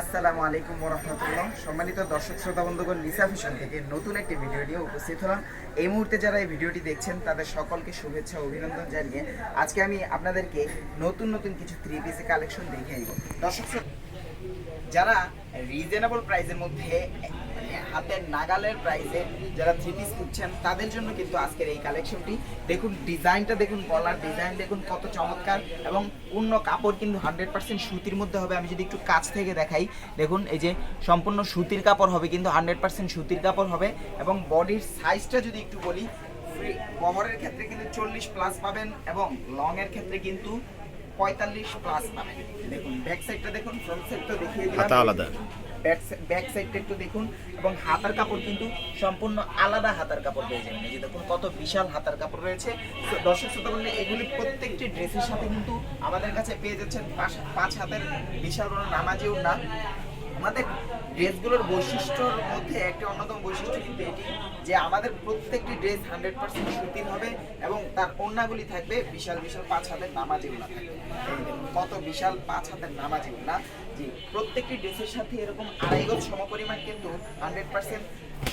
আসসালামু আলাইকুম রহমতুল্লাহ সম্মানিত দর্শক, শ্রোতা, বন্ধুগণ, নিসা ফিশন থেকে নতুন একটি ভিডিও নিয়ে উপস্থিত হলাম। এই মুহূর্তে যারা এই ভিডিওটি দেখছেন, তাদের সকলকে শুভেচ্ছা, অভিনন্দন জানিয়ে আজকে আমি আপনাদেরকে নতুন নতুন কিছু থ্রি পিসি কালেকশন দেখিয়ে দিব। দর্শক যারা রিজনেবল প্রাইসের মধ্যে হাতের নাগালের প্রাইসে যারা থ্রি পিস খুঁজছেন তাদের জন্য কিন্তু আজকের এই কালেকশনটি দেখুন ডিজাইনটা দেখুন, গলার ডিজাইন দেখুন, কত চমৎকার এবং পূর্ণ কাপড় কিন্তু হান্ড্রেড পার্সেন্ট সুতির মধ্যে হবে। আমি যদি একটু কাছ থেকে দেখাই, দেখুন, এই যে সম্পূর্ণ সুতির কাপড় হবে, কিন্তু হান্ড্রেড পার্সেন্ট সুতির কাপড় হবে এবং বডির সাইজটা যদি একটু বলি বহরের ক্ষেত্রে কিন্তু চল্লিশ প্লাস পাবেন এবং লং এর ক্ষেত্রে কিন্তু পঁয়তাল্লিশ প্লাস পাবেন। দেখুন ব্যাক সাইডটা দেখুন ফ্রন্ট সাইডটা দেখিয়ে আলাদা। ব্যাক সাইডটা একটু দেখুন এবং হাতার কাপড় কিন্তু সম্পূর্ণ আলাদা হাতার কাপড় পেয়ে যাবেন। যে দেখুন কত বিশাল হাতার কাপড় রয়েছে। দর্শক শ্রোতা বললে এগুলি প্রত্যেকটি ড্রেসের সাথে কিন্তু আমাদের কাছে পেয়ে যাচ্ছেন পাঁচ- পাঁচ হাতের বিশাল বড় নামাজেও না। আমাদের ড্রেসগুলোর বৈশিষ্ট্যর মধ্যে একটা অন্যতম বৈশিষ্ট্য কিন্তু এটি যে আমাদের প্রত্যেকটি ড্রেস হান্ড্রেড পার্সেন্ট সুতির হবে এবং তার কন্যাগুলি থাকবে বিশাল বিশাল পাঁচ হাতের নামাজি ওড়না থাকবে। কত বিশাল পাঁচ হাতের নামাজি ওড়না। যে প্রত্যেকটি ড্রেসের সাথে এরকম আড়াই গজ সমপরিমাণ কিন্তু হান্ড্রেড পার্সেন্ট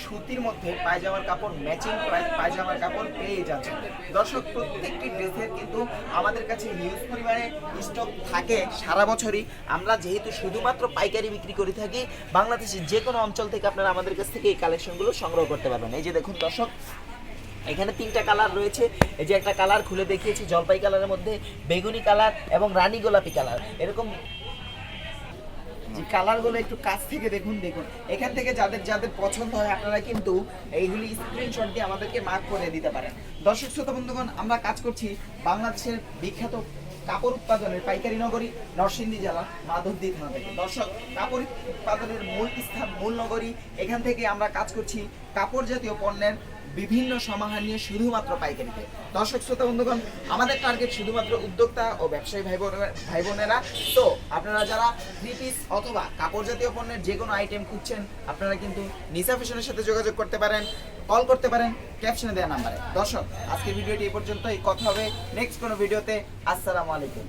সুতির মধ্যে পায়জামার কাপড় ম্যাচিং পায়জামার কাপড় পেয়ে যাচ্ছে। দর্শক, প্রত্যেকটি ড্রেসের কিন্তু আমাদের কাছে হিউজ পরিমাণে স্টক থাকে সারা বছরই। আমরা যেহেতু শুধুমাত্র পাইকারি বিক্রি করে থাকি, বাংলাদেশের যে কোনো অঞ্চল থেকে আপনারা আমাদের কাছ থেকে এই কালেকশনগুলো সংগ্রহ করতে পারবেন। এই যে দেখুন দর্শক, এখানে তিনটা কালার রয়েছে। এই যে একটা কালার খুলে দেখিয়েছি, জলপাই কালারের মধ্যে, বেগুনি কালার এবং রানী গোলাপি কালার এরকম যে কালারগুলো একটু কাছ থেকে দেখুন দেখুন। এখান থেকে যাদের যাদের পছন্দ হয়, আপনারা কিন্তু এইগুলি স্ক্রিনশট দিয়ে আমাদেরকে মার্ক করে দিতে পারেন। দর্শক, শ্রোতা, বন্ধুগণ, আমরা কাজ করছি বাংলাদেশের বিখ্যাত কাপড় উৎপাদনের পাইকারি নগরী, নরসিংদী জেলা মাধবদী থানা থেকে। দর্শক, কাপড় উৎপাদনের মূল স্থান, মূল নগরী, এখান থেকে আমরা কাজ করছি কাপড় জাতীয় পণ্যের বিভিন্ন সমাহার নিয়ে শুধুমাত্র পাইকারিতে। দর্শক, শ্রোতা, বন্ধুগণ, আমাদের টার্গেট শুধুমাত্র উদ্যোক্তা ও ব্যবসায়ী ভাই ভাই বোনেরা তো আপনারা যারা থ্রি পিস অথবা কাপড় জাতীয় পণ্যের যে কোনো আইটেম খুঁজছেন, আপনারা কিন্তু নিসা ফ্যাশনের সাথে যোগাযোগ করতে পারেন কল করতে পারেন ক্যাপশনে দেওয়া নাম্বারে দর্শক, আজকের ভিডিওটি এই পর্যন্তই। কথা হবে নেক্সট কোনো ভিডিওতে আসসালামু আলাইকুম।